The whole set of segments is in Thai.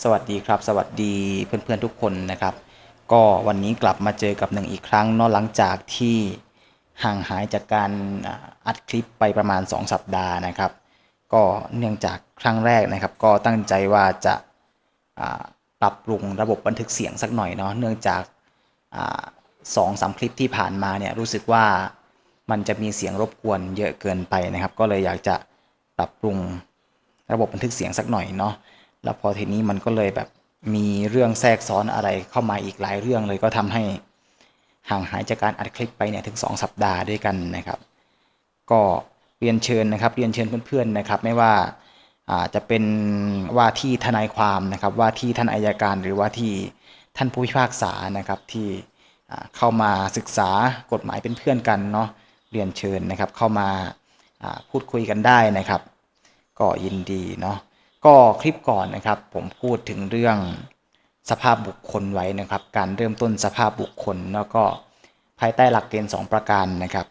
สวัสดีครับ สวัสดีเพื่อนๆทุกคนนะครับ ก็วันนี้กลับมาเจอกับหนึ่งอีกครั้งเนอะหลังจากที่ห่างหายจากการอัดคลิปไปประมาณ 2 สัปดาห์นะครับ ก็เนื่องจากครั้งแรกนะครับ ก็ตั้งใจว่าจะปรับปรุงระบบบันทึกเสียงสักหน่อยเนาะเนื่องจากสองสามคลิปที่ผ่านมาเนี่ยรู้สึกว่ามันจะมีเสียงรบกวนเยอะเกินไปนะครับ ก็เลยอยากจะปรับปรุงระบบบันทึกเสียงสักหน่อยเนาะ แล้วพอทีนี้มันก็เลยแบบมีเรื่องแทรกซ้อนอะไรเข้ามาอีกหลายเรื่องเลยก็ทำให้ห่างหายจากการอัดคลิปไปเนี่ยถึง 2 สัปดาห์ด้วยกันนะครับ ก็เรียนเชิญนะครับเรียนเชิญเพื่อนๆนะครับ ไม่ว่าจะเป็นว่าที่ทนายความนะครับว่าที่ท่านอายการหรือว่าที่ท่านผู้พิพากษานะครับที่เข้ามาศึกษากฎหมายเป็นเพื่อนกันเนาะเรียนเชิญนะครับเข้ามาพูดคุยกันได้นะครับ ก็ยินดีเนาะ ก็คลิปก่อนนะครับ ผมพูดถึงเรื่องสภาพบุคคลไว้นะครับ การเริ่มต้นสภาพบุคคลแล้วก็ภายใต้หลักเกณฑ์2ประการนะครับ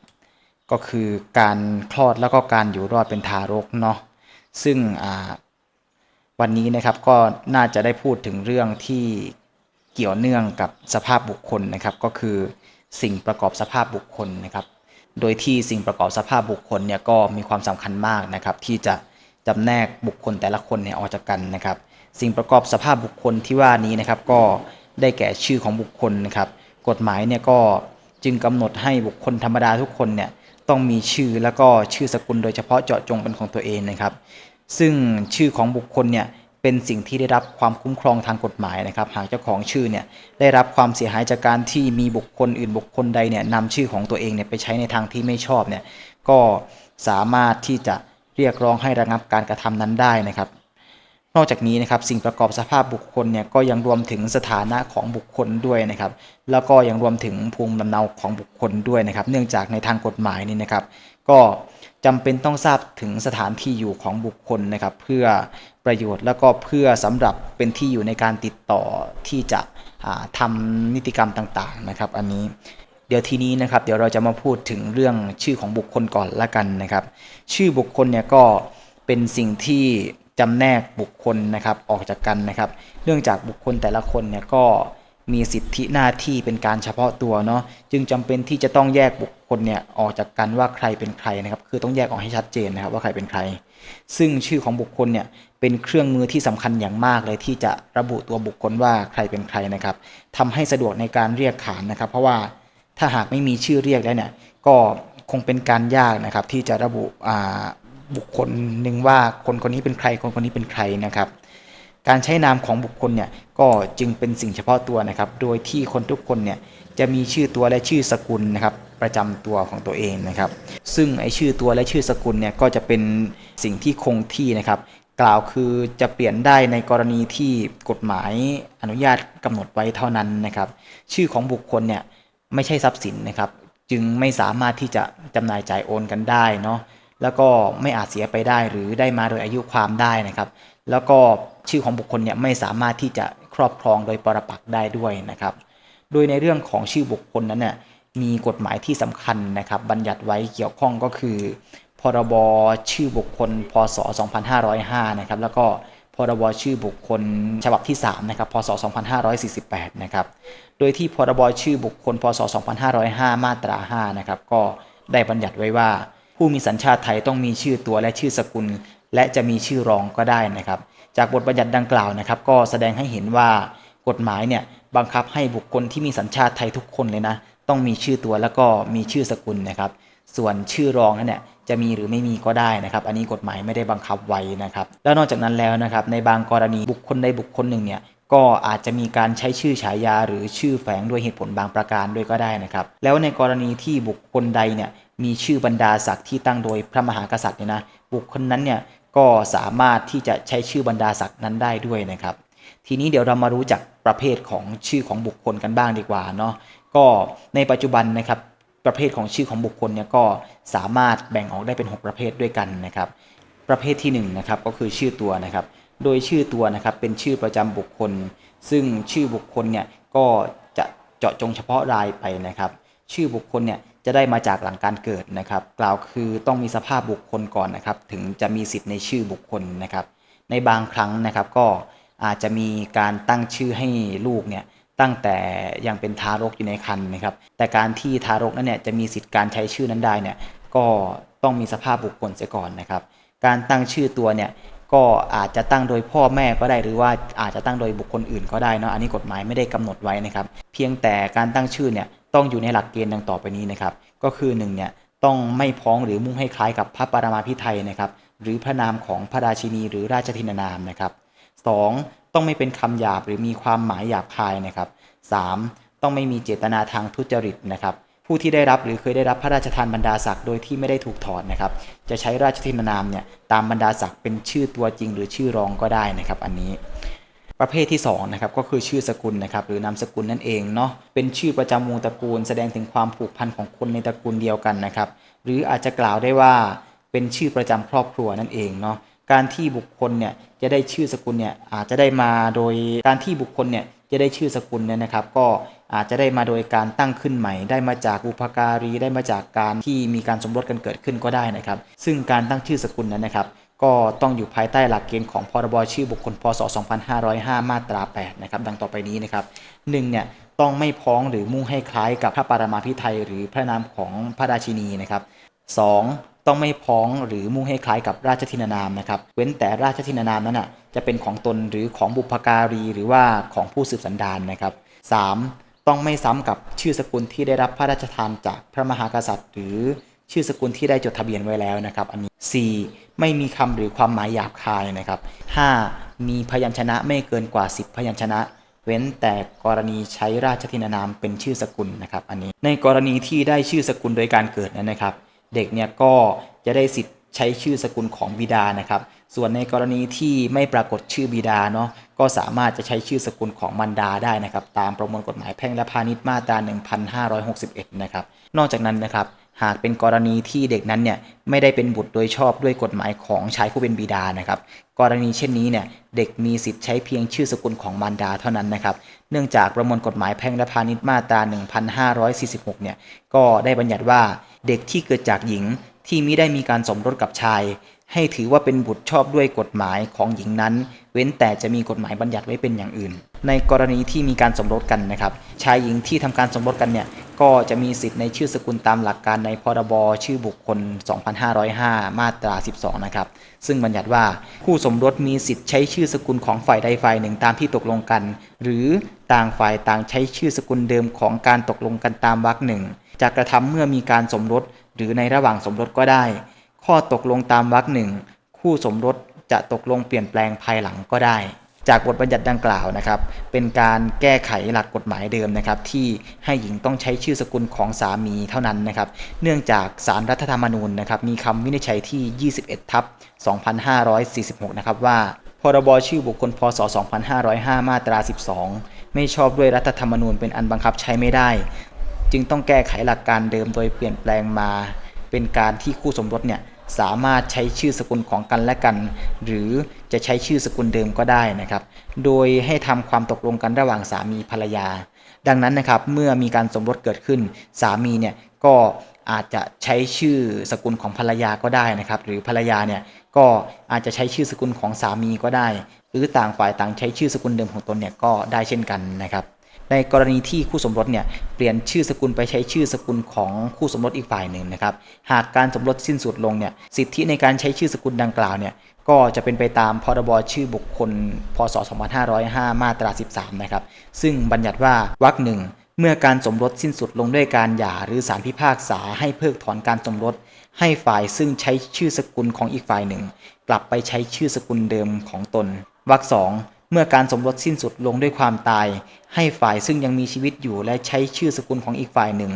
ก็คือการคลอดแล้วก็การอยู่รอดเป็นทารกเนาะซึ่งวันนี้นะครับก็น่าจะได้พูดถึงเรื่องที่เกี่ยวเนื่องกับสภาพบุคคลนะครับ ก็คือสิ่งประกอบสภาพบุคคลนะครับ โดยที่สิ่งประกอบสภาพบุคคลเนี่ยก็มีความสำคัญมากนะครับ ที่จะ จำแนกบุคคลแต่ละคนเนี่ยออกจากกันนะครับ สิ่งประกอบสภาพบุคคลที่ว่านี้นะครับ ก็ได้แก่ชื่อของบุคคลนะครับ กฎหมายเนี่ยก็จึงกำหนดให้บุคคลธรรมดาทุกคนเนี่ยต้องมีชื่อแล้วก็ชื่อสกุลโดยเฉพาะเจาะจงเป็นของตัวเองนะครับ ซึ่งชื่อของบุคคลเนี่ยเป็นสิ่งที่ได้รับความคุ้มครองทางกฎหมายนะครับ หากเจ้าของชื่อเนี่ยได้รับความเสียหายจากการที่มีบุคคลอื่นบุคคลใดเนี่ยนำชื่อของตัวเองเนี่ยไปใช้ในทางที่ไม่ชอบเนี่ยก็สามารถที่จะ เรียกร้องให้ระงับการกระทำนั้นได้นะครับ นอกจากนี้นะครับสิ่งประกอบสภาพบุคคลเนี่ยก็ยังรวมถึงสถานะของบุคคลด้วยนะครับ แล้วก็ยังรวมถึงภูมิลำเนาของบุคคลด้วยนะครับ เนื่องจากในทางกฎหมายนี่นะครับ ก็จำเป็นต้องทราบถึงสถานที่อยู่ของบุคคลนะครับ เพื่อประโยชน์แล้วก็เพื่อสำหรับเป็นที่อยู่ในการติดต่อที่จะอ่าทำนิติกรรมต่างๆนะครับ อันนี้ เดี๋ยวทีนี้นะครับเดี๋ยวเราจะมาพูดถึงเรื่องชื่อของบุคคลก่อนละกันนะครับ ชื่อบุคคลเนี่ยก็เป็นสิ่งที่จำแนกบุคคลนะครับออกจากกันนะครับ เนื่องจากบุคคลแต่ละคนเนี่ยก็มีสิทธิหน้าที่เป็นการเฉพาะตัวเนาะจึงจำเป็นที่จะต้องแยกบุคคลเนี่ยออกจากกันว่าใครเป็นใครนะครับ คือต้องแยกออกให้ชัดเจนนะครับว่าใครเป็นใคร ซึ่งชื่อของบุคคลเนี่ยเป็นเครื่องมือที่สำคัญอย่างมากเลยที่จะระบุตัวบุคคลว่าใครเป็นใครนะครับทำให้สะดวกในการเรียกขานนะครับ เพราะว่า ถ้าหากไม่มีชื่อเรียกแล้วเนี่ยก็คงเป็นการยากนะครับ ที่จะระบุบุคคลหนึ่งว่าคนคนนี้เป็นใครคนคนนี้เป็นใครนะครับ การใช้นามของบุคคลเนี่ยก็จึงเป็นสิ่งเฉพาะตัวนะครับ โดยที่คนทุกคนเนี่ยจะมีชื่อตัวและชื่อสกุลนะครับประจำตัวของตัวเองนะครับ ซึ่งไอชื่อตัวและชื่อสกุลเนี่ยก็จะเป็นสิ่งที่คงที่นะครับ กล่าวคือจะเปลี่ยนได้ในกรณีที่กฎหมายอนุญาตกำหนดไว้เท่านั้นนะครับ ชื่อของบุคคลเนี่ย ไม่ใช่ทรัพย์สินนะครับ จึงไม่สามารถที่จะจำหน่ายจ่ายโอนกันได้เนาะแล้วก็ไม่อาจเสียไปได้หรือได้มาโดยอายุความได้นะครับ แล้วก็ชื่อของบุคคลเนี่ยไม่สามารถที่จะครอบครองโดยปรปักได้ด้วยนะครับ โดยในเรื่องของชื่อบุคคลนั้นเนี่ยมีกฎหมายที่สำคัญนะครับ บัญญัติไว้เกี่ยวข้องก็คือ พรบชื่อบุคคล พศ 2505 นะครับ แล้วก็ พรบชื่อบุคคลฉบับที่3นะครับพศ 2548 นะครับ โดยที่พรบชื่อบุคคล พศ 2505 มาตรา 5 นะครับ ก็ได้บัญญัติไว้ว่า ผู้มีสัญชาติไทยต้องมีชื่อตัวและชื่อสกุล และจะมีชื่อรองก็ได้นะครับ จากบทบัญญัติดังกล่าวนะครับ ก็แสดงให้เห็นว่ากฎหมายเนี่ยบังคับให้บุคคลที่มีสัญชาติไทยทุกคนเลยนะ ต้องมีชื่อตัวแล้วก็มีชื่อสกุลนะครับ ส่วนชื่อรองนั่นเนี่ย จะมีหรือไม่มีก็ได้นะครับ อันนี้กฎหมายไม่ได้บังคับไว้นะครับ แล้วนอกจากนั้นแล้วนะครับ ในบางกรณีบุคคลใดบุคคลหนึ่งเนี่ยก็อาจจะมีการใช้ชื่อฉายาหรือชื่อแฝงด้วยเหตุผลบางประการด้วยก็ได้นะครับ แล้วในกรณีที่บุคคลใดเนี่ยมีชื่อบรรดาศักดิ์ที่ตั้งโดยพระมหากษัตริย์เนี่ยนะบุคคลนั้นเนี่ยก็สามารถที่จะใช้ชื่อบรรดาศักดิ์นั้นได้ด้วยนะครับ ทีนี้เดี๋ยวเรามารู้จักประเภทของชื่อของบุคคลกันบ้างดีกว่าเนาะก็ในปัจจุบันนะครับ ประเภทของชื่อของบุคคลเนี่ยก็สามารถแบ่งออกได้เป็น 6 ประเภทด้วยกันนะครับ ประเภทที่1นะครับก็คือชื่อตัวนะครับ โดยชื่อตัวนะครับเป็นชื่อประจำบุคคล ซึ่งชื่อบุคคลเนี่ยก็จะเจาะจงเฉพาะรายไปนะครับ ชื่อบุคคลเนี่ยจะได้มาจากหลังการเกิดนะครับ กล่าวคือต้องมีสภาพบุคคลก่อนนะครับ ถึงจะมีสิทธิ์ในชื่อบุคคลนะครับ ในบางครั้งนะครับก็อาจจะมีการตั้งชื่อให้ลูกเนี่ย ตั้งแต่ยังเป็นทารกอยู่ในครรภ์นะครับ แต่การที่ทารกนั้นเนี่ยจะมีสิทธิ์การใช้ชื่อนั้นได้เนี่ยก็ต้องมีสภาพบุคคลเสียก่อนนะครับ การตั้งชื่อตัวเนี่ยก็อาจจะตั้งโดยพ่อแม่ก็ได้หรือว่าอาจจะตั้งโดยบุคคลอื่นก็ได้เนาะอันนี้กฎหมายไม่ได้กำหนดไว้นะครับ เพียงแต่การตั้งชื่อเนี่ยต้องอยู่ในหลักเกณฑ์ดังต่อไปนี้นะครับ ก็คือหนึ่งเนี่ยต้องไม่พ้องหรือมุ่งให้คล้ายกับพระปรมาภิไธยนะครับ หรือพระนามของพระราชินีหรือราชธินานามนะครับ 2. ต้องไม่เป็นคำหยาบหรือมีความหมายหยาบคายนะครับ 3. ต้องไม่มีเจตนาทางทุจริตนะครับ ผู้ที่ได้รับหรือเคยได้รับพระราชทานบรรดาศักดิ์โดยที่ไม่ได้ถูกถอดนะครับ จะใช้ราชทินานามเนี่ยตามบรรดาศักดิ์เป็นชื่อตัวจริงหรือชื่อรองก็ได้นะครับ อันนี้ประเภทที่2นะครับก็คือชื่อสกุลนะครับหรือนามสกุลนั่นเองเนาะเป็นชื่อประจำวงตระกูล แสดงถึงความผูกพันของคนในตระกูลเดียวกันนะครับ หรืออาจจะกล่าวได้ว่าเป็นชื่อประจำครอบครัวนั่นเองเนาะ การที่บุคคลเนี่ยจะได้ชื่อสกุลเนี่ยอาจจะได้มาโดยการที่บุคคลเนี่ยจะได้ชื่อสกุลเนี่ยนะครับ ก็อาจจะได้มาโดยการตั้งขึ้นใหม่ ได้มาจากอุปการีได้มาจากการที่มีการสมรสกันเกิดขึ้นก็ได้นะครับ ซึ่งการตั้งชื่อสกุลนั้นนะครับ ก็ต้องอยู่ภายใต้หลักเกณฑ์ของพรบชื่อบุคคลพศ 2505 มาตรา 8 นะครับ ดังต่อไปนี้นะครับหนึ่งเนี่ยต้องไม่พ้องหรือมุ่งให้คล้ายกับพระปรมาภิไธยหรือพระนามของพระราชินีนะครับ 2. ต้องไม่พ้องหรือมุ่งให้คล้ายกับราชทินานามนะครับ เว้นแต่ราชทินานามนั้นอะจะเป็นของตนหรือของบุพการี หรือว่าของผู้สืบสันดานนะครับ 3. ต้องไม่ซ้ำกับชื่อสกุลที่ได้รับพระราชทานจากพระมหากษัตริย์ หรือชื่อสกุลที่ได้จดทะเบียนไว้แล้วนะครับ อันนี้ 4. ไม่มีคำหรือความหมายหยาบคายนะครับ 5. มีพยัญชนะไม่เกินกว่า 10 พยัญชนะเว้นแต่กรณีใช้ราชทินานามเป็นชื่อสกุลนะครับ อันนี้ในกรณีที่ได้ชื่อสกุลโดยการเกิดนั้นนะครับ เด็กเนี่ยก็จะได้สิทธิ์ใช้ชื่อสกุลของบิดานะครับ ส่วนในกรณีที่ไม่ปรากฏชื่อบิดาเนาะก็สามารถจะใช้ชื่อสกุลของมารดาได้นะครับ ตามประมวลกฎหมายแพ่งและพาณิชย์มาตรา 1561 นะครับ นอกจากนั้นนะครับ หากเป็นกรณีที่เด็กนั้นเนี่ยไม่ได้เป็นบุตรโดยชอบด้วยกฎหมายของชายผู้เป็นบิดานะครับ กรณีเช่นนี้เนี่ยเด็กมีสิทธิ์ใช้เพียงชื่อสกุลของมารดาเท่านั้นนะครับ เนื่องจากประมวลกฎหมายแพ่งและพาณิชย์มาตรา 1546 เนี่ยก็ได้บัญญัติว่าเด็กที่เกิดจากหญิงที่มิได้มีการสมรสกับชาย ให้ถือว่าเป็นบุตรชอบด้วยกฎหมายของหญิงนั้น เว้นแต่จะมีกฎหมายบัญญัติไว้เป็นอย่างอื่น ในกรณีที่มีการสมรสกันนะครับ ชายหญิงที่ทำการสมรสกันเนี่ย ก็จะมีสิทธิ์ในชื่อสกุลตามหลักการในพรบชื่อบุคคล 2505 มาตรา 12 นะครับ ซึ่งบัญญัติว่าคู่สมรสมีสิทธิ์ใช้ชื่อสกุลของฝ่ายใดฝ่ายหนึ่งตามที่ตกลงกัน หรือต่างฝ่ายต่างใช้ชื่อสกุลเดิมของการตกลงกันตามวรรคหนึ่งจะกระทำเมื่อมีการสมรสหรือในระหว่างสมรสก็ได้ ข้อตกลงตามวรรคหนึ่งคู่สมรสจะตกลงเปลี่ยนแปลงภายหลังก็ได้ จากบทบัญญัติดังกล่าวนะครับ เป็นการแก้ไขหลักกฎหมายเดิมนะครับ ที่ให้หญิงต้องใช้ชื่อสกุลของสามีเท่านั้นนะครับ เนื่องจากสารรัฐธรรมนูญนะครับ มีคำวินิจฉัยที่ 21 ทับ 2546 นะครับว่าพรบชื่อบุคคลพศ 2505 มาตรา 12 ไม่ชอบด้วยรัฐธรรมนูญเป็นอันบังคับใช้ไม่ได้ จึงต้องแก้ไขหลักการเดิมโดยเปลี่ยนแปลงมา เป็นการที่คู่สมรสเนี่ย สามารถใช้ชื่อสกุลของกันและกัน หรือจะใช้ชื่อสกุลเดิมก็ได้นะครับ โดยให้ทำความตกลงกันระหว่างสามีภรรยา ดังนั้นนะครับเมื่อมีการสมรสเกิดขึ้น สามีเนี่ยก็อาจจะใช้ชื่อสกุลของภรรยาก็ได้นะครับ หรือภรรยาเนี่ยก็อาจจะใช้ชื่อสกุลของสามีก็ได้ หรือต่างฝ่ายต่างใช้ชื่อสกุลเดิมของตนเนี่ยก็ได้เช่นกันนะครับ ในกรณีที่คู่สมรสเนี่ยเปลี่ยนชื่อสกุลไปใช้ชื่อสกุลของคู่สมรสอีกฝ่ายหนึ่งนะครับ หากการสมรสสิ้นสุดลงเนี่ยสิทธิในการใช้ชื่อสกุลดังกล่าวเนี่ยก็จะเป็นไปตามพรบชื่อบุคคล พศ 2505 มาตรา 13 นะครับ ซึ่งบัญญัติว่าวรรคหนึ่งเมื่อการสมรสสิ้นสุดลงด้วยการหย่าหรือสารพิพากษาให้เพิกถอนการสมรส ให้ฝ่ายซึ่งใช้ชื่อสกุลของอีกฝ่ายหนึ่ง กลับไปใช้ชื่อสกุลเดิมของตนวรรคสอง เมื่อการสมรสสิ้นสุดลงด้วยความตาย ให้ฝ่ายซึ่งยังมีชีวิตอยู่และใช้ชื่อสกุลของอีกฝ่ายหนึ่ง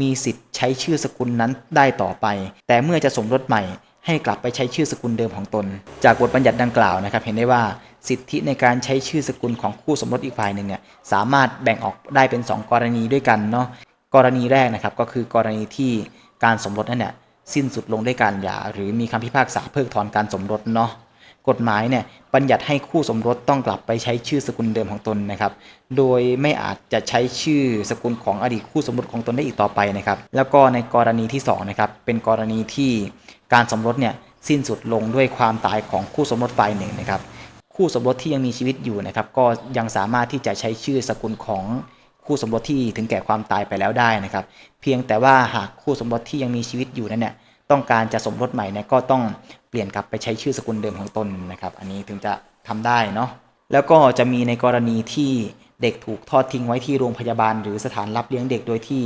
มีสิทธิ์ใช้ชื่อสกุลนั้นได้ต่อไป แต่เมื่อจะสมรสใหม่ ให้กลับไปใช้ชื่อสกุลเดิมของตน จากบทบัญญัติดังกล่าวนะครับ เห็นได้ว่าสิทธิในการใช้ชื่อสกุลของคู่สมรสอีกฝ่ายหนึ่งเนี่ยสามารถแบ่งออกได้เป็น 2 กรณีด้วยกันเนาะกรณีแรกนะครับก็คือกรณีที่การสมรสนั่นเนี่ยสิ้นสุดลงด้วยการหย่าหรือมีคำพิพากษาเพิกถอนการสมรสเนาะ กฎหมายเนี่ยบัญญัติให้คู่สมรสต้องกลับไปใช้ชื่อสกุลเดิมของตนนะครับ โดยไม่อาจจะใช้ชื่อสกุลของอดีตคู่สมรสของตนได้อีกต่อไปนะครับ แล้วก็ในกรณีที่2นะครับเป็นกรณีที่การสมรสเนี่ยสิ้นสุดลงด้วยความตายของคู่สมรสฝ่ายหนึ่งนะครับ คู่สมรสที่ยังมีชีวิตอยู่นะครับ ก็ยังสามารถที่จะใช้ชื่อสกุลของคู่สมรสที่ถึงแก่ความตายไปแล้วได้นะครับ เพียงแต่ว่าหากคู่สมรสที่ยังมีชีวิตอยู่นั้นเนี่ย ต้องการจะสมรสใหม่เนี่ยก็ต้องเปลี่ยนกลับไปใช้ชื่อสกุลเดิมของตนนะครับ อันนี้ถึงจะทำได้เนาะแล้วก็จะมีในกรณีที่เด็กถูกทอดทิ้งไว้ที่โรงพยาบาล หรือสถานรับเลี้ยงเด็กโดยที่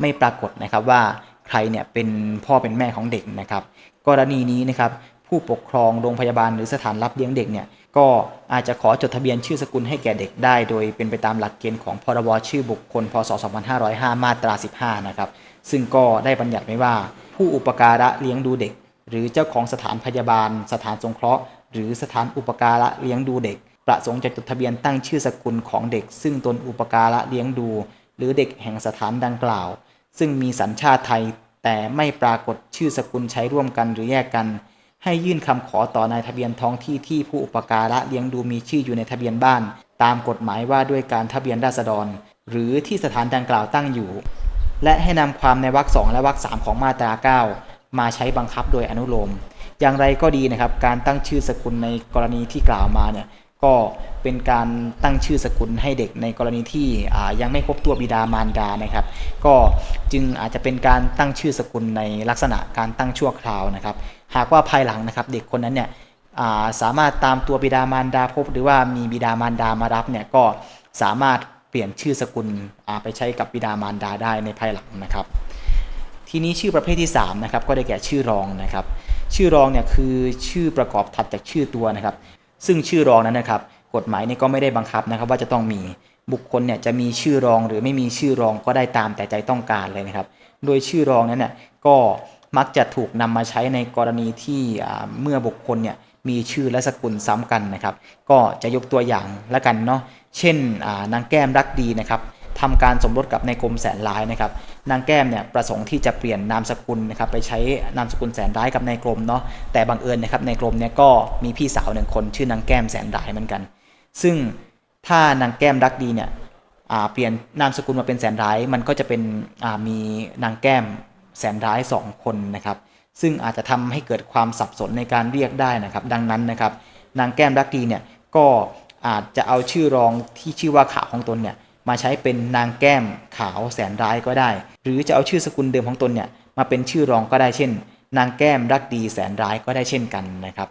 ไม่ปรากฏนะครับว่าใครเนี่ยเป็นพ่อเป็นแม่ของเด็กนะครับ กรณีนี้นะครับผู้ปกครองโรงพยาบาลหรือสถานรับเลี้ยงเด็กเนี่ยก็อาจจะขอจดทะเบียนชื่อสกุลให้แก่เด็กได้ โดยเป็นไปตามหลักเกณฑ์ของพรบชื่อบุคคลพศ2505 มาตรา 15 นะครับ ซึ่งก็ได้บัญญัติไว้ว่า ผู้อุปการะเลี้ยงดูเด็ก หรือเจ้าของสถานพยาบาล สถานสงเคราะห์ หรือสถานอุปการะเลี้ยงดูเด็ก ประสงค์จะจดทะเบียนตั้งชื่อสกุลของเด็ก ซึ่งตนอุปการะเลี้ยงดู หรือเด็กแห่งสถานดังกล่าว ซึ่งมีสัญชาติไทย แต่ไม่ปรากฏชื่อสกุลใช้ร่วมกันหรือแยกกัน ให้ยื่นคำขอต่อนายทะเบียนท้องที่ที่ผู้อุปการะเลี้ยงดูมีชื่ออยู่ในทะเบียนบ้าน ตามกฎหมายว่าด้วยการทะเบียนราษฎร หรือที่สถานดังกล่าวตั้งอยู่ และให้นำความในวรรคสองและวรรคสามของมาตรา 9 มาใช้บังคับโดยอนุโลม อย่างไรก็ดีนะครับ การตั้งชื่อสกุลในกรณีที่กล่าวมาเนี่ยก็เป็นการตั้งชื่อสกุลให้เด็กในกรณีที่ยังไม่พบตัวบิดามารดานะครับ ก็จึงอาจจะเป็นการตั้งชื่อสกุลในลักษณะการตั้งชั่วคราวนะครับ หากว่าภายหลังนะครับ เด็กคนนั้นเนี่ยสามารถตามตัวบิดามารดาพบ หรือว่ามีบิดามารดามารับเนี่ยก็สามารถ เปลี่ยนชื่อสกุลไปใช้กับบิดามารดาได้ในภายหลังนะครับ ทีนี้ชื่อประเภทที่3นะครับก็ได้แก่ชื่อรองนะครับ ชื่อรองเนี่ยคือชื่อประกอบถัดจากชื่อตัวนะครับ ซึ่งชื่อรองนั้นนะครับ กฎหมายเนี่ยก็ไม่ได้บังคับนะครับ ว่าจะต้องมีบุคคลเนี่ยจะมีชื่อรองหรือไม่มีชื่อรองก็ได้ตามแต่ใจต้องการเลยนะครับ โดยชื่อรองนั้นเนี่ยก็มักจะถูกนำมาใช้ในกรณีที่เมื่อบุคคลเนี่ยมีชื่อและสกุลซ้ำกันนะครับ ก็จะยกตัวอย่างละกันเนาะ เช่นนางแก้มรักดีนะครับทำการสมรสกับนายกรมแสนร้ายนะครับนางแก้มเนี่ยประสงค์ที่จะเปลี่ยนนามสกุลนะครับไปใช้นามสกุลแสนร้ายกับนายกรมเนาะแต่บังเอิญนะครับนายกรมเนี่ยก็มีพี่สาวหนึ่งคนชื่อนางแก้มแสนร้ายเหมือนกัน ซึ่งถ้านางแก้มรักดีเนี่ยเปลี่ยนนามสกุลมาเป็นแสนร้ายมันก็จะเป็นมีนางแก้มแสนร้ายสองคนนะครับ ซึ่งอาจจะทำให้เกิดความสับสนในการเรียกได้นะครับ ดังนั้นนะครับ นางแก้มรักดีเนี่ยก็ อาจจะเอาชื่อรองที่ชื่อว่าขาวของตนเนี่ยมาใช้เป็นนางแก้มขาวแสนร้ายก็ได้ หรือจะเอาชื่อสกุลเดิมของตนเนี่ยมาเป็นชื่อรองก็ได้เช่น นางแก้มรักดีแสนร้ายก็ได้เช่นกันนะครับ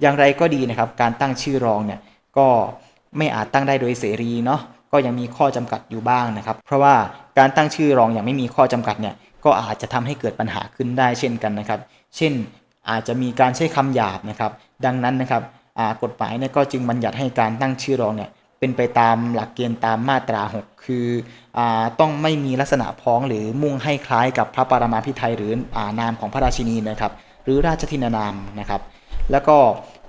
อย่างไรก็ดีนะครับ การตั้งชื่อรองเนี่ยก็ไม่อาจตั้งได้โดยเสรีเนาะก็ยังมีข้อจำกัดอยู่บ้างนะครับ เพราะว่าการตั้งชื่อรองอย่างไม่มีข้อจำกัดเนี่ยก็อาจจะทำให้เกิดปัญหาขึ้นได้เช่นกันนะครับ เช่นอาจจะมีการใช้คำหยาบนะครับ ดังนั้นนะครับ กฎหมายเนี่ยก็จึงบัญญัติให้การตั้งชื่อรองเนี่ยเป็นไปตามหลักเกณฑ์ตามมาตรา 6 คืออต้องไม่มีลักษณะพ้องหรือมุ่งให้คล้ายกับพระปรมาภิไธยหรืออานามของพระราชินีนะครับ หรือราชทินานามนะครับ แล้วก็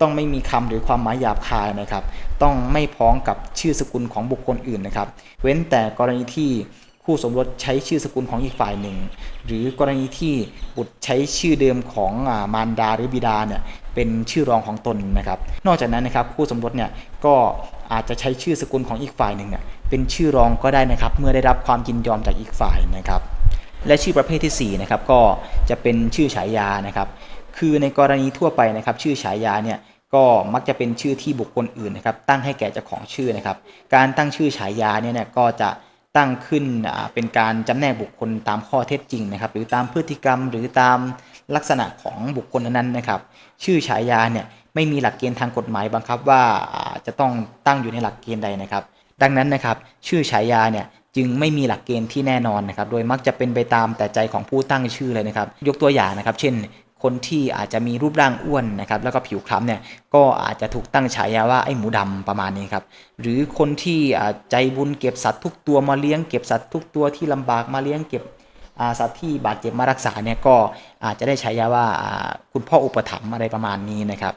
ต้องไม่มีคำหรือความหมายหยาบคายนะครับ ต้องไม่พ้องกับชื่อสกุลของบุคคลอื่นนะครับ เว้นแต่กรณีที่ คู่สมรสใช้ชื่อสกุลของอีกฝ่ายหนึ่ง หรือกรณีที่บุตรใช้ชื่อเดิมของมารดาหรือบิดาเนี่ยเป็นชื่อรองของตนนะครับ นอกจากนั้นนะครับคู่สมรสเนี่ยก็อาจจะใช้ชื่อสกุลของอีกฝ่ายหนึ่งเนี่ยเป็นชื่อรองก็ได้นะครับ เมื่อได้รับความยินยอมจากอีกฝ่ายนะครับ และชื่อประเภทที่4นะครับก็จะเป็นชื่อฉายานะครับ คือในกรณีทั่วไปนะครับ ชื่อฉายาเนี่ยก็มักจะเป็นชื่อที่บุคคลอื่นนะครับ ตั้งให้แก่เจ้าของชื่อนะครับ การตั้งชื่อฉายาเนี่ยก็จะ ตั้งขึ้นเป็นการจำแนกบุคคลตามข้อเท็จจริงนะครับ หรือตามพฤติกรรม หรือตามลักษณะของบุคคลนั้นๆนะครับ ชื่อฉายาเนี่ยไม่มีหลักเกณฑ์ทางกฎหมายบังคับว่าจะต้องตั้งอยู่ในหลักเกณฑ์ใดนะครับ ดังนั้นนะครับชื่อฉายาเนี่ยจึงไม่มีหลักเกณฑ์ที่แน่นอนนะครับ โดยมักจะเป็นไปตามแต่ใจของผู้ตั้งชื่อเลยนะครับ ยกตัวอย่างนะครับ เช่น คนที่อาจจะมีรูปร่างอ้วนนะครับแล้วก็ผิวคล้ำเนี่ยก็อาจจะถูกตั้งฉายาว่าไอ้หมูดำประมาณนี้ครับหรือคนที่ใจบุญเก็บสัตว์ทุกตัวมาเลี้ยงเก็บสัตว์ทุกตัวที่ลำบากมาเลี้ยงเก็บสัตว์ที่บาดเจ็บมารักษาเนี่ยก็อาจจะได้ฉายาว่าอ่าคุณพ่ออุปถัมภ์อะไรประมาณนี้นะครับ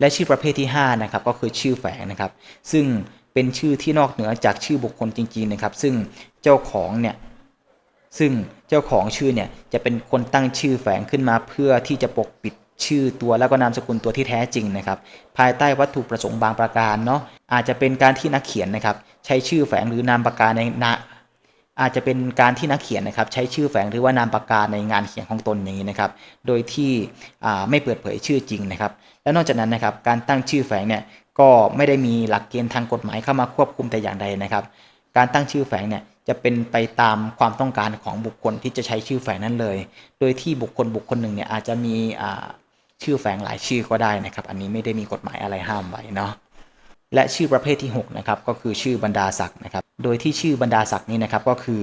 และชื่อประเภทที่5นะครับก็คือชื่อแฝงนะครับ ซึ่งเป็นชื่อที่นอกเหนือจากชื่อบุคคลจริงๆนะครับ ซึ่งเจ้าของเนี่ย ซึ่งเจ้าของชื่อเนี่ยจะเป็นคนตั้งชื่อแฝงขึ้นมาเพื่อที่จะปกปิดชื่อตัวแล้วก็นามสกุลตัวที่แท้จริงนะครับ ภายใต้วัตถุประสงค์บางประการเนาะอาจจะเป็นการที่นักเขียนนะครับ ใช้ชื่อแฝงหรือนามปากกาในนะอาจจะเป็นการที่นักเขียนนะครับ ใช้ชื่อแฝงหรือว่านามปากกาในงานเขียนของตนอย่างนี้นะครับ โดยที่ไม่เปิดเผยชื่อจริงนะครับ และนอกจากนั้นนะครับการตั้งชื่อแฝงเนี่ยก็ไม่ได้มีหลักเกณฑ์ทางกฎหมายเข้ามาควบคุมแต่อย่างใดนะครับ การตั้งชื่อแฝงเนี่ย จะเป็นไปตามความต้องการของบุคคลที่จะใช้ชื่อแฝงนั้นเลย โดยที่บุคคลบุคคลหนึ่งเนี่ยอาจจะมีชื่อแฝงหลายชื่อก็ได้นะครับ อันนี้ไม่ได้มีกฎหมายอะไรห้ามไว้เนาะ และชื่อประเภทที่6นะครับก็คือชื่อบรรดาศักดิ์นะครับ โดยที่ชื่อบรรดาศักดิ์นี้นะครับก็คือ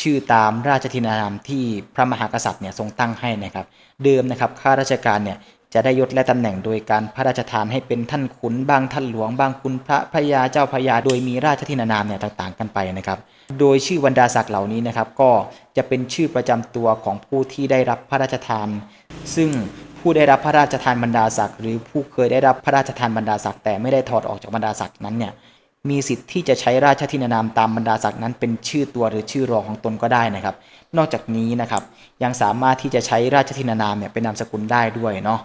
ชื่อตามราชทินานามที่พระมหากษัตริย์เนี่ยทรงตั้งให้นะครับ เดิมนะครับข้าราชการเนี่ย จะได้ยศและตำแหน่งโดยการพระราชทานให้เป็นท่านขุนบางท่านหลวงบางคุณพระพระยาเจ้าพระยาโดยมีราชทินานามเนี่ยต่างๆ กันไปนะครับ โดยชื่อบรรดาศักดิ์เหล่านี้นะครับ ก็จะเป็นชื่อประจำตัวของผู้ที่ได้รับพระราชทาน ซึ่งผู้ได้รับพระราชทานบรรดาศักดิ์หรือผู้เคยได้รับพระราชทานบรรดาศักดิ์แต่ไม่ได้ถอดออกจากบรรดาศักดิ์นั้นเนี่ยมีสิทธิ์ที่จะใช้ราชทินานามตามบรรดาศักดิ์นั้น เป็นชื่อตัวหรือชื่อรองของตนก็ได้นะครับ นอกจากนี้นะครับยังสามารถที่จะใช้ราชทินานามเนี่ยเป็นนามสกุลได้ด้วยเนาะ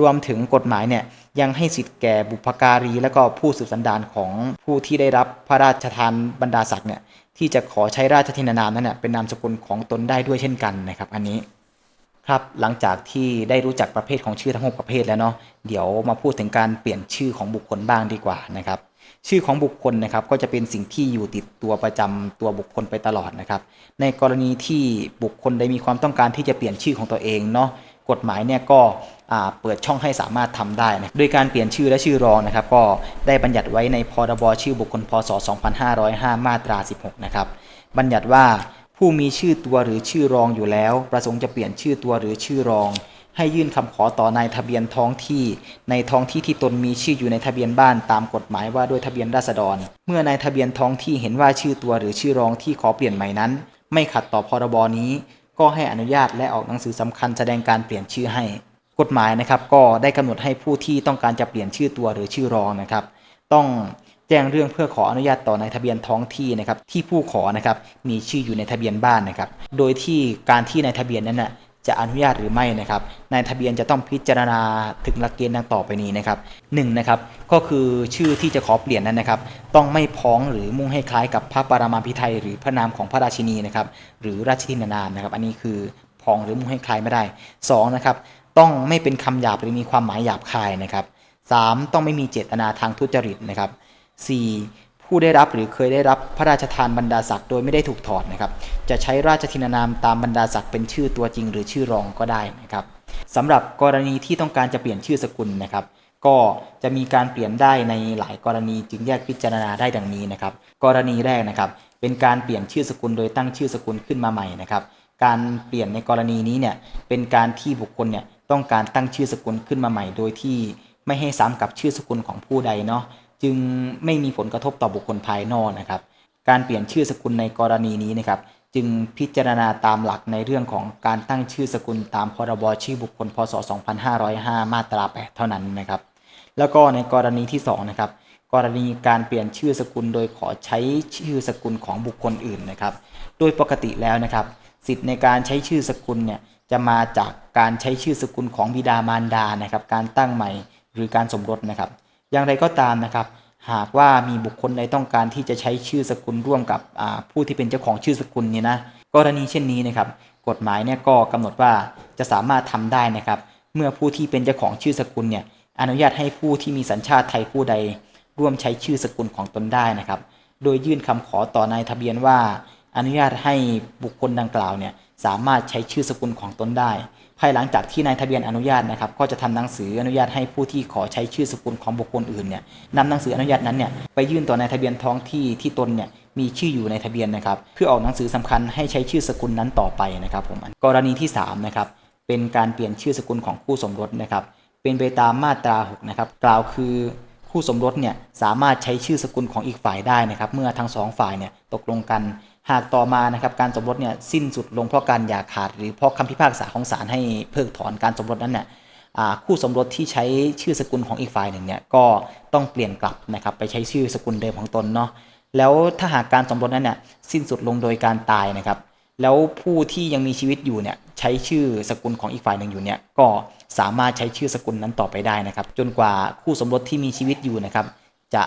รวมถึงกฎหมายเนี่ยยังให้สิทธิ์แก่บุพการี และก็ผู้สืบสันดานของผู้ที่ได้รับพระราชทานบรรดาศักดิ์เนี่ยที่จะขอใช้ราชทินานามนั้นเน่ยเป็นนามสกุลของตนได้ด้วยเช่นกันนะครับ อันนี้ครับหลังจากที่ได้รู้จักประเภทของชื่อทั้งหกประเภทแล้วเนาะเดี๋ยวมาพูดถึงการเปลี่ยนชื่อของบุคคลบ้างดีกว่านะครับ ชื่อของบุคคลนะครับก็จะเป็นสิ่งที่อยู่ติดตัวประจำตัวบุคคลไปตลอดนะครับ ในกรณีที่บุคคลได้มีความต้องการที่จะเปลี่ยนชื่อของตัวเองเนาะ กฎหมายเนี่ยก็เปิดช่องให้สามารถทำได้นะโดยการเปลี่ยนชื่อและชื่อรองนะครับ ก็ได้บัญญัติไว้ในพรบชื่อบุคคลพศ 2505 มาตรา 16 นะครับ บัญญัติว่าผู้มีชื่อตัวหรือชื่อรองอยู่แล้ว ประสงค์จะเปลี่ยนชื่อตัวหรือชื่อรอง ให้ยื่นคำขอต่อนายทะเบียนท้องที่ ในท้องที่ที่ตนมีชื่ออยู่ในทะเบียนบ้านตามกฎหมายว่าด้วยทะเบียนราษฎร เมื่อนายทะเบียนท้องที่เห็นว่าชื่อตัวหรือชื่อรองที่ขอเปลี่ยนใหม่นั้น ไม่ขัดต่อพรบนี้ ก็ให้อนุญาตและออกหนังสือสำคัญแสดงการเปลี่ยนชื่อให้ กฎหมายนะครับ ก็ได้กำหนดให้ผู้ที่ต้องการจะเปลี่ยนชื่อตัวหรือชื่อรองนะครับ ต้องแจ้งเรื่องเพื่อขออนุญาตต่อนายทะเบียนท้องที่นะครับที่ผู้ขอนะครับมีชื่ออยู่ในทะเบียนบ้านนะครับ โดยที่การที่นายทะเบียนนั้นน่ะ จะอนุญาตหรือไม่นะครับนายทะเบียนจะต้องพิจารณาถึงหลักเกณฑ์ดังต่อไปนี้นะครับหนึ่งนะครับก็คือชื่อที่จะขอเปลี่ยนนั้นนะครับ ต้องไม่พ้องหรือมุ่งให้คล้ายกับพระปรามาภิไธยหรือพระนามของพระราชินีนะครับหรือราชินานามนะครับ อันนี้คือพ้องหรือมุ่งให้คล้ายไม่ได้สองนะครับ ต้องไม่เป็นคำหยาบหรือมีความหมายหยาบคายนะครับ 3. ต้องไม่มีเจตนาทางทุจริตนะครับ 4. ผู้ได้รับหรือเคยได้รับพระราชทานบรรดาศักดิ์โดยไม่ได้ถูกถอดนะครับ จะใช้ราชทินานามตามบรรดาศักดิ์เป็นชื่อตัวจริงหรือชื่อรองก็ได้นะครับสำหรับกรณีที่ต้องการจะเปลี่ยนชื่อสกุลนะครับ ก็จะมีการเปลี่ยนได้ในหลายกรณีจึงแยกพิจารณาได้ดังนี้นะครับ กรณีแรกนะครับ เป็นการเปลี่ยนชื่อสกุลโดยตั้งชื่อสกุลขึ้นมาใหม่นะครับ การเปลี่ยนในกรณีนี้เนี่ยเป็นการที่บุคคลเนี่ยต้องการตั้งชื่อสกุลขึ้นมาใหม่ โดยที่ไม่ให้ซ้ำกับชื่อสกุลของผู้ใดเนาะ จึงไม่มีผลกระทบต่อบุคคลภายนอกนะครับ การเปลี่ยนชื่อสกุลในกรณีนี้นะครับ จึงพิจารณาตามหลักในเรื่องของการตั้งชื่อสกุลตามพรบชื่อบุคคล พศ 2505 มาตรา 8 เท่านั้นนะครับ แล้วก็ในกรณีที่2นะครับกรณีการเปลี่ยนชื่อสกุลโดยขอใช้ชื่อสกุลของบุคคลอื่นนะครับ โดยปกติแล้วนะครับ สิทธิ์ในการใช้ชื่อสกุลเนี่ยจะมาจากการใช้ชื่อสกุลของบิดามารดานะครับ การตั้งใหม่หรือการสมรสนะครับ อย่างไรก็ตามนะครับ หากว่ามีบุคคลใดต้องการที่จะใช้ชื่อสกุลร่วมกับผู้ที่เป็นเจ้าของชื่อสกุลเนี่ยนะกรณีเช่นนี้นะครับกฎหมายเนี่ยก็กำหนดว่าจะสามารถทำได้นะครับ เมื่อผู้ที่เป็นเจ้าของชื่อสกุลเนี่ยอนุญาตให้ผู้ที่มีสัญชาติไทยผู้ใด ร่วมใช้ชื่อสกุลของตนได้นะครับ โดยยื่นคำขอต่อนายทะเบียนว่า อนุญาตให้บุคคลดังกล่าวเนี่ย สามารถใช้ชื่อสกุลของตนได้ ภายหลังจากที่นายทะเบียนอนุญาตนะครับ ก็จะทำหนังสืออนุญาตให้ผู้ที่ขอใช้ชื่อสกุลของบุคคลอื่นเนี่ยนำหนังสืออนุญาตนั้นเนี่ยไปยื่นต่อนายทะเบียนท้องที่ที่ตนเนี่ยมีชื่ออยู่ในทะเบียนนะครับ เพื่อออกหนังสือสำคัญให้ใช้ชื่อสกุลนั้นต่อไปนะครับผมกรณีที่3นะครับเป็นการเปลี่ยนชื่อสกุลของคู่สมรสนะครับ เป็นไปตามมาตรา6นะครับกล่าวคือคู่สมรสเนี่ยสามารถใช้ชื่อสกุลของอีกฝ่ายได้นะครับ เมื่อทั้งสองฝ่ายเนี่ยตกลงกัน หากต่อมานะครับการสมรสเนี่ยสิ้นสุดลงเพราะการหย่าขาด หรือเพราะคำพิพากษาของศาลให้เพิกถอนการสมรสนั้นเนี่ยคู่สมรสที่ใช้ชื่อสกุลของอีกฝ่ายหนึ่งเนี่ยก็ต้องเปลี่ยนกลับนะครับไปใช้ชื่อสกุลเดิมของตนเนาะแล้วถ้าหากการสมรสนั้นเนี่ยสิ้นสุดลงโดยการตายนะครับ แล้วผู้ที่ยังมีชีวิตอยู่เนี่ยใช้ชื่อสกุลของอีกฝ่ายหนึ่งอยู่เนี่ยก็สามารถใช้ชื่อสกุลนั้นต่อไปได้นะครับ จนกว่าคู่สมรสที่มีชีวิตอยู่นะครับ จะ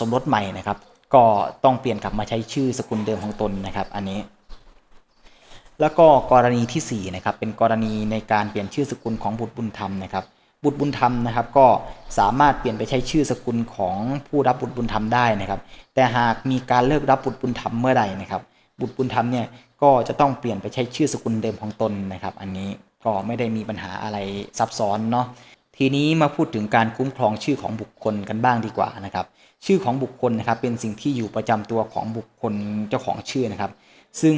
สมรสใหม่นะครับ ก็ต้องเปลี่ยนกลับมาใช้ชื่อสกุลเดิมของตนนะครับ อันนี้ แล้วก็กรณีที่4นะครับเป็นกรณีในการเปลี่ยนชื่อสกุลของบุตรบุญธรรมนะครับบุตรบุญธรรมนะครับก็สามารถเปลี่ยนไปใช้ชื่อสกุลของผู้รับบุตรบุญธรรมได้นะครับ แต่หากมีการเลิกรับบุตรบุญธรรมเมื่อใดนะครับ บุตรบุญธรรมเนี่ยก็จะต้องเปลี่ยนไปใช้ชื่อสกุลเดิมของตนนะครับ อันนี้ก็ไม่ได้มีปัญหาอะไรซับซ้อนเนาะทีนี้มาพูดถึงการคุ้มครองชื่อของบุคคลกันบ้างดีกว่านะครับ ชื่อของบุคคลนะครับ เป็นสิ่งที่อยู่ประจำตัวของบุคคลเจ้าของชื่อนะครับ ซึ่ง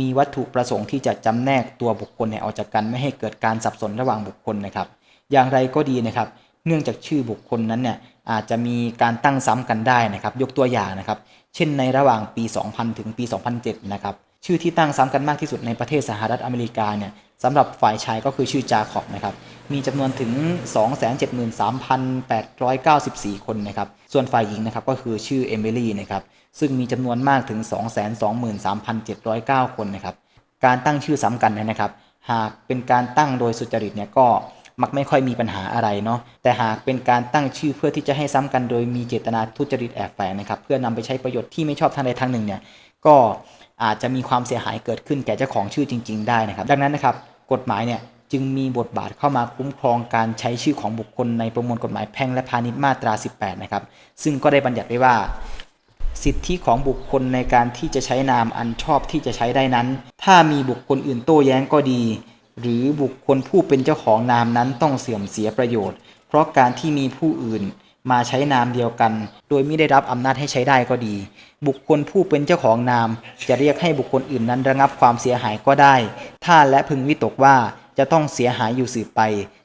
มีวัตถุประสงค์ที่จะจำแนกตัวบุคคลเนี่ยออกจากกันไม่ให้เกิดการสับสนระหว่างบุคคลนะครับ อย่างไรก็ดีนะครับ เนื่องจากชื่อบุคคลนั้นเนี่ยอาจจะมีการตั้งซ้ำกันได้นะครับ ยกตัวอย่างนะครับ เช่นในระหว่างปี 2000 ถึงปี 2007 นะครับชื่อที่ตั้งซ้ำกันมากที่สุดในประเทศสหรัฐอเมริกาเนี่ย สำหรับฝ่ายชายก็คือชื่อจาคอบนะครับ มีจำนวนถึง 273,894 คนนะครับ ส่วนฝ่ายหญิงนะครับก็คือชื่อเอมิลี่นะครับ ซึ่งมีจำนวนมากถึง 223,709 คนนะครับ การตั้งชื่อซ้ำกันเนยนะครับ หากเป็นการตั้งโดยสุจริตเนี่ยก็มักไม่ค่อยมีปัญหาอะไรเนาะ แต่หากเป็นการตั้งชื่อเพื่อที่จะให้ซ้ำกันโดยมีเจตนาทุจริตแอบแฝงนะครับ เพื่อนำไปใช้ประโยชน์ที่ไม่ชอบทางใดทางหนึ่งเนี่ย ก็อาจจะมีความเสียหายเกิดขึ้นแก่เจ้าของชื่อจริง ๆ ได้นะครับ ดังนั้นนะครับ กฎหมายเนี่ยจึงมีบทบาทเข้ามาคุ้มครองการใช้ชื่อของบุคคลในประมวลกฎหมายแพ่งและพาณิชย์มาตรา 18 นะครับ ซึ่งก็ได้บัญญัติไว้ว่า สิทธิของบุคคลในการที่จะใช้นามอันชอบที่จะใช้ได้นั้น ถ้ามีบุคคลอื่นโต้แย้งก็ดี หรือบุคคลผู้เป็นเจ้าของนามนั้นต้องเสื่อมเสียประโยชน์ เพราะการที่มีผู้อื่น มาใช้นามเดียวกัน โดยไม่ได้รับอำนาจให้ใช้ได้ก็ดี บุคคลผู้เป็นเจ้าของนาม จะเรียกให้บุคคลอื่นนั้นระงับความเสียหายก็ได้ ถ้าและพึงวิตกว่าจะต้องเสียหายอยู่สืบไป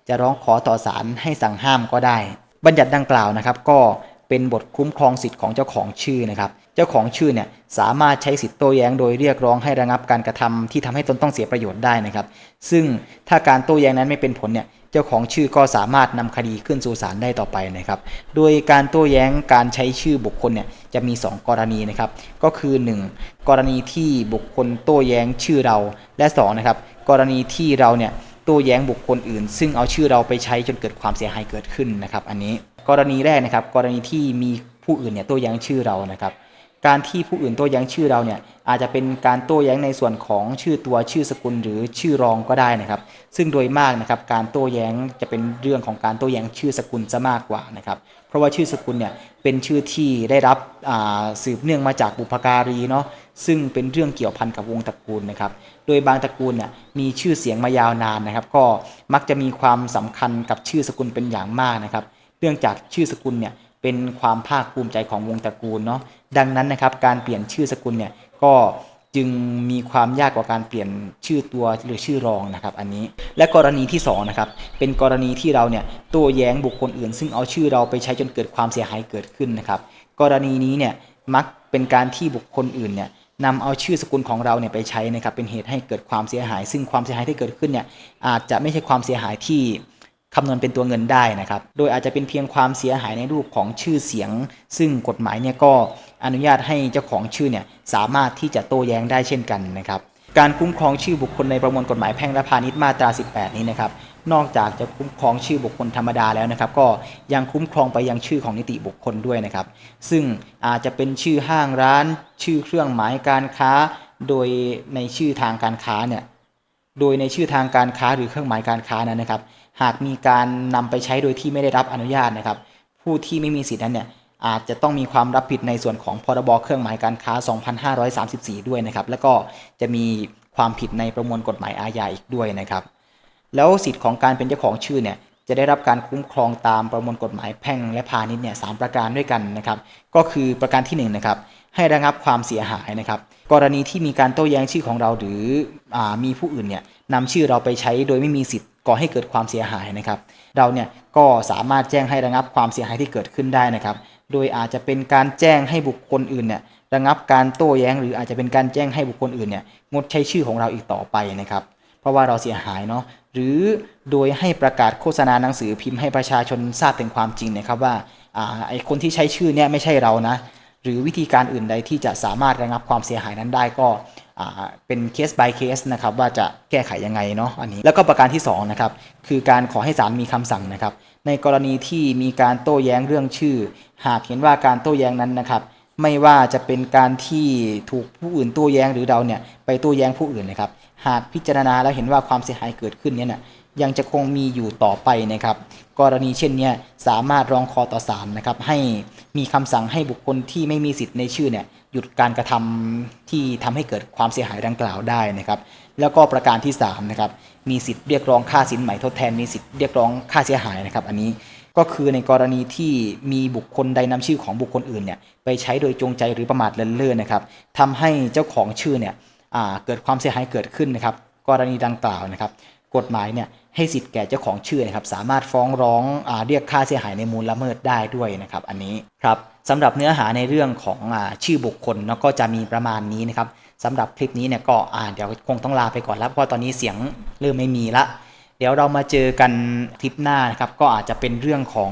จะร้องขอต่อศาลให้สั่งห้ามก็ได้ บัญญัติดังกล่าวนะครับก็เป็นบทคุ้มครองสิทธิ์ของเจ้าของชื่อนะครับ เจ้าของชื่อเนี่ยสามารถใช้สิทธิ์โต้แย้งโดยเรียกร้องให้ระงับการกระทำที่ทำให้ตนต้องเสียประโยชน์ได้นะครับ ซึ่งถ้าการโต้แย้งนั้นไม่เป็นผลเนี่ย จ้าของชื่อก็สามารถนำคดีขึ้นสู่ศาลได้ต่อไปนะครับ โดยการโต้แย้งการใช้ชื่อบุคคลเนี่ยจะมี 2 กรณีนะครับ ก็คือ 1 กรณีที่บุคคลโต้แย้งชื่อเรา และ2นะครับกรณีที่เราเนี่ยโต้แย้งบุคคลอื่น ซึ่งเอาชื่อเราไปใช้จนเกิดความเสียหายเกิดขึ้นนะครับ อันนี้กรณีแรกนะครับ กรณีที่มีผู้อื่นเนี่ยโต้แย้งชื่อเรานะครับ การที่ผู้อื่นโต้แย้งชื่อเราเนี่ยอาจจะเป็นการโต้แย้งในส่วนของชื่อตัวชื่อสกุลหรือชื่อรองก็ได้นะครับ ซึ่งโดยมากนะครับการโต้แย้งจะเป็นเรื่องของการโต้แย้งชื่อสกุลซะมากกว่านะครับ เพราะว่าชื่อสกุลเนี่ยเป็นชื่อที่ได้รับสืบเนื่องมาจากบุพการีเนาะซึ่งเป็นเรื่องเกี่ยวพันกับวงตระกูลนะครับ โดยบางตระกูลเนี่ยมีชื่อเสียงมายาวนานนะครับ ก็มักจะมีความสำคัญกับชื่อสกุลเป็นอย่างมากนะครับ เนื่องจากชื่อสกุลเนี่ยเป็นความภาคภูมิใจของวงตระกูลเนาะ ดังนั้นนะครับการเปลี่ยนชื่อสกุลเนี่ยก็จึงมีความยากกว่าการเปลี่ยนชื่อตัวหรือชื่อรองนะครับ อันนี้และกรณีที่สองนะครับเป็นกรณีที่เราเนี่ยโต้แย้งบุคคลอื่น ซึ่งเอาชื่อเราไปใช้จนเกิดความเสียหายเกิดขึ้นนะครับ กรณีนี้เนี่ยมักเป็นการที่บุคคลอื่นเนี่ยนำเอาชื่อสกุลของเราเนี่ยไปใช้นะครับ เป็นเหตุให้เกิดความเสียหาย ซึ่งความเสียหายที่เกิดขึ้นเนี่ยอาจจะไม่ใช่ความเสียหายที่คำนวณเป็นตัวเงินได้นะครับ โดยอาจจะเป็นเพียงความเสียหายในรูปของชื่อเสียง ซึ่งกฎหมายเนี่ยก็ อนุญาตให้เจ้าของชื่อเนี่ยสามารถที่จะโต้แย้งได้เช่นกันนะครับการคุ้มครองชื่อบุคคลในประมวลกฎหมายแพ่งและพาณิชย์มาตรา 18 นี้นะครับนอกจากจะคุ้มครองชื่อบุคคลธรรมดาแล้วนะครับ ก็ยังคุ้มครองไปยังชื่อของนิติบุคคลด้วยนะครับ ซึ่งอาจจะเป็นชื่อห้างร้าน ชื่อเครื่องหมายการค้า โดยในชื่อทางการค้าเนี่ยโดยในชื่อทางการค้าหรือเครื่องหมายการค้านั้นนะครับ หากมีการนำไปใช้โดยที่ไม่ได้รับอนุญาตนะครับ ผู้ที่ไม่มีสิทธินั้นเนี่ย อาจจะต้องมีความรับผิดในส่วนของพรบเครื่องหมายการค้า 2534 ด้วยนะครับ แล้วก็จะมีความผิดในประมวลกฎหมายอาญาอีกด้วยนะครับ แล้วสิทธิ์ของการเป็นเจ้าของชื่อเนี่ยจะได้รับการคุ้มครองตามประมวลกฎหมายแพ่งและพาณิชย์เนี่ยสามประการด้วยกันนะครับ ก็คือประการที่หนึ่งนะครับให้ระงับความเสียหายนะครับ กรณีที่มีการโต้แย้งชื่อของเราหรืออมีผู้อื่นเนี่ยนำชื่อเราไปใช้โดยไม่มีสิทธิ์ก่อให้เกิดความเสียหายนะครับ เราเนี่ยก็สามารถแจ้งให้ระงับความเสียหายที่เกิดขึ้นได้นะครับ โดยอาจจะเป็นการแจ้งให้บุคคลอื่นเนี่ยระงับการโต้แย้ง หรืออาจจะเป็นการแจ้งให้บุคคลอื่นเนี่ยงดใช้ชื่อของเราอีกต่อไปนะครับ เพราะว่าเราเสียหายเนาะหรือโดยให้ประกาศโฆษณาหนังสือพิมพ์ให้ประชาชนทราบถึงความจริงนะครับว่าไอคนที่ใช้ชื่อเนี่ยไม่ใช่เรานะหรือวิธีการอื่นใดที่จะสามารถระงับความเสียหายนั้นได้ก็เป็นเคส by เคสนะครับว่าจะแก้ไขยังไงเนาะอันนี้แล้วก็ประการที่สองนะครับคือการขอให้ศาลมีคำสั่งนะครับ ในกรณีที่มีการโต้แย้งเรื่องชื่อ หากเห็นว่าการโต้แย้งนั้นนะครับ ไม่ว่าจะเป็นการที่ถูกผู้อื่นโต้แย้งหรือเราเนี่ยไปโต้แย้งผู้อื่นนะครับ หากพิจารณาแล้วเห็นว่าความเสียหายเกิดขึ้นเนี่ยนะยังจะคงมีอยู่ต่อไปนะครับ กรณีเช่นนี้สามารถร้องคอต่อศาลนะครับให้มีคำสั่งให้บุคคลที่ไม่มีสิทธิ์ในชื่อเนี่ยหยุดการกระทำที่ทำให้เกิดความเสียหายดังกล่าวได้นะครับ แล้วก็ประการที่3นะครับมีสิทธิ์เรียกร้องค่าสินใหม่ทดแทน มีสิทธิ์เรียกร้องค่าเสียหายนะครับ อันนี้ก็คือในกรณีที่มีบุคคลใดนำชื่อของบุคคลอื่นเนี่ยไปใช้โดยจงใจหรือประมาทเลินเล่อนะครับทำให้เจ้าของชื่อเนี่ยเกิดความเสียหายเกิดขึ้นนะครับ กรณีดังกล่าวนะครับ กฎหมายเนี่ยให้สิทธิ์แก่เจ้าของชื่อนะครับสามารถฟ้องร้องอเรียกค่าเสียหายในมูลละเมิดได้ด้วยนะครับ อันนี้ครับสำหรับเนื้อหาในเรื่องของอชื่อบุคคลเนาะก็จะมีประมาณนี้นะครับสำหรับคลิปนี้เนี่ยก็อ่าเดี๋ยวคงต้องลาไปก่อนแล้วเพราะตอนนี้เสียงเริ่มไม่มีละ เดี๋ยวเรามาเจอกันคลิปหน้านะครับก็อาจจะเป็นเรื่องของ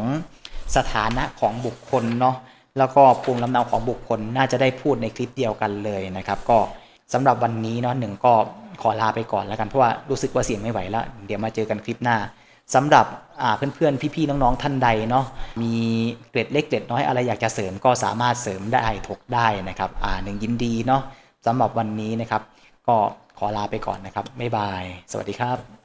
สถานะของบุคคลเนาะแล้วก็ภูมิลำเนาของบุคคลน่าจะได้พูดในคลิปเดียวกันเลยนะครับ ก็สำหรับวันนี้เนาะหนึ่งก็ขอลาไปก่อนแล้วกันเพราะว่ารู้สึกว่าเสียงไม่ไหวแล้วเดี๋ยวมาเจอกันคลิปหน้าสำหรับเพื่อนๆ พี่ๆ น้องๆ ท่านใดเนาะ มีเกร็ดเล็กเกร็ดน้อยอะไรอยากจะเสริมก็สามารถเสริมได้ถกได้นะครับอ่าหนึ่งยินดีเนาะ สำหรับวันนี้นะครับ ก็ขอลาไปก่อนนะครับบ๊ายบาย สวัสดีครับ